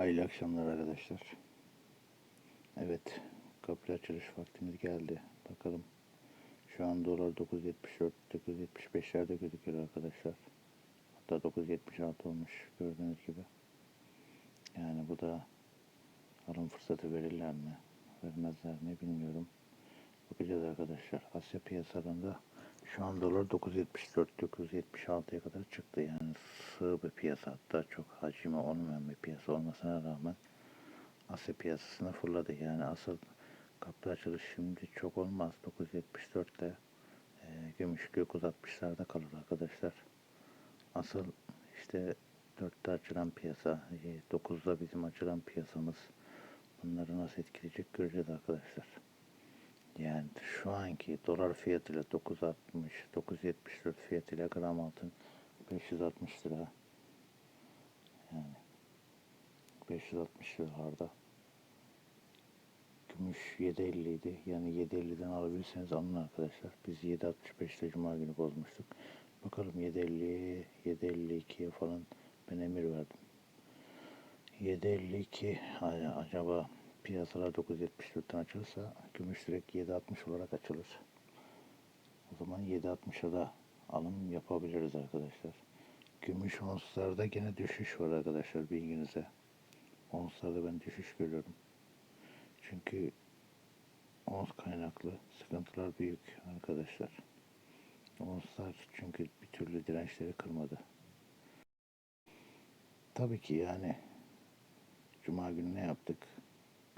Hayırlı akşamlar arkadaşlar. Evet, kapı açılış vaktimiz geldi. Bakalım. Şu an dolar 9.74, 9.75'lerde gözüküyor arkadaşlar. Hatta 9.76 olmuş gördüğünüz gibi. Yani bu da alım fırsatı verirler mi? Vermezler mi bilmiyorum. Bakacağız arkadaşlar. Asya piyasalarında şu an dolar 9.74, 9.76'ya kadar çıktı. Yani sığ bir piyasa. Hatta çok hacmi olmayan bir piyasa olmasına rağmen Asya piyasasına fırladı. Yani asıl kapı açılış şimdi çok olmaz. 9.74'te e, gümüş gök 60'larda kalır arkadaşlar. Asıl işte 4'te açılan piyasa, e, 9'da bizim açılan piyasamız bunları nasıl etkileyecek göreceğiz arkadaşlar. Yani şu anki dolar fiyatıyla 9.60, 9.74 fiyatıyla gram altın 560 lira. Yani 560 liralarda. Gümüş 7.50 idi. Yani 7.50'den alabilirseniz alın arkadaşlar. Biz 7.65'te cuma günü bozmuştuk. Bakalım 7.50'ye 7.52'ye falan ben emir verdim. 7.52 hani acaba piyasalar 9.74'ten açılırsa gümüş direkt 7.60 olarak açılır. O zaman 7.60'a da alım yapabiliriz arkadaşlar. Gümüş onslarda gene düşüş var arkadaşlar bilginize. Onslarda ben düşüş görüyorum. Çünkü ons kaynaklı sıkıntılar büyük arkadaşlar. Onslar çünkü bir türlü dirençleri kırmadı. Tabii ki yani Cuma günü ne yaptık?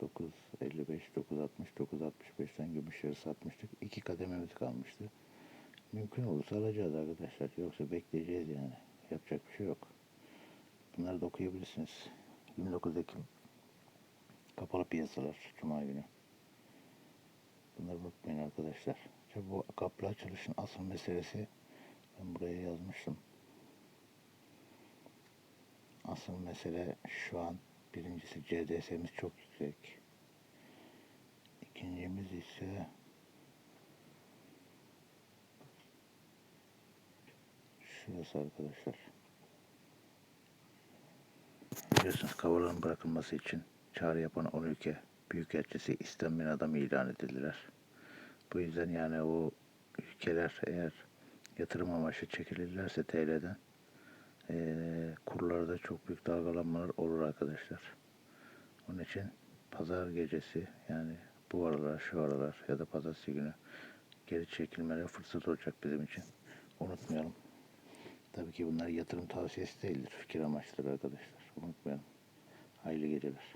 9.55, 9.60, 9.65'ten gümüşleri satmıştık. İki kadememiz kalmıştı. Mümkün olursa alacağız arkadaşlar. Yoksa bekleyeceğiz yani. Yapacak bir şey yok. Bunları da okuyabilirsiniz. 29 Ekim kapalı piyasalar Cuma günü. Bunları unutmayın arkadaşlar. İşte bu kaplı açılışın asıl meselesi ben buraya yazmıştım. Asıl mesele şu an birincisi CDS'miz çok yüksek. İkincimiz ise şurası arkadaşlar. Biliyorsunuz kavaların bırakılması için çağrı yapan 10 ülke büyükelçisi istenmeyen adam ilan edildiler. Bu yüzden yani o ülkeler eğer yatırım amaçlı çekilirlerse TL'den eee kurlarda çok büyük dalgalanmalar olur arkadaşlar. Onun için pazar gecesi yani bu aralar şu aralar ya da pazartesi günü geri çekilmeler fırsat olacak bizim için. Unutmayalım. Tabii ki bunlar yatırım tavsiyesi değildir. Fikir amaçlıdır arkadaşlar. Unutmayalım. Hayırlı geceler.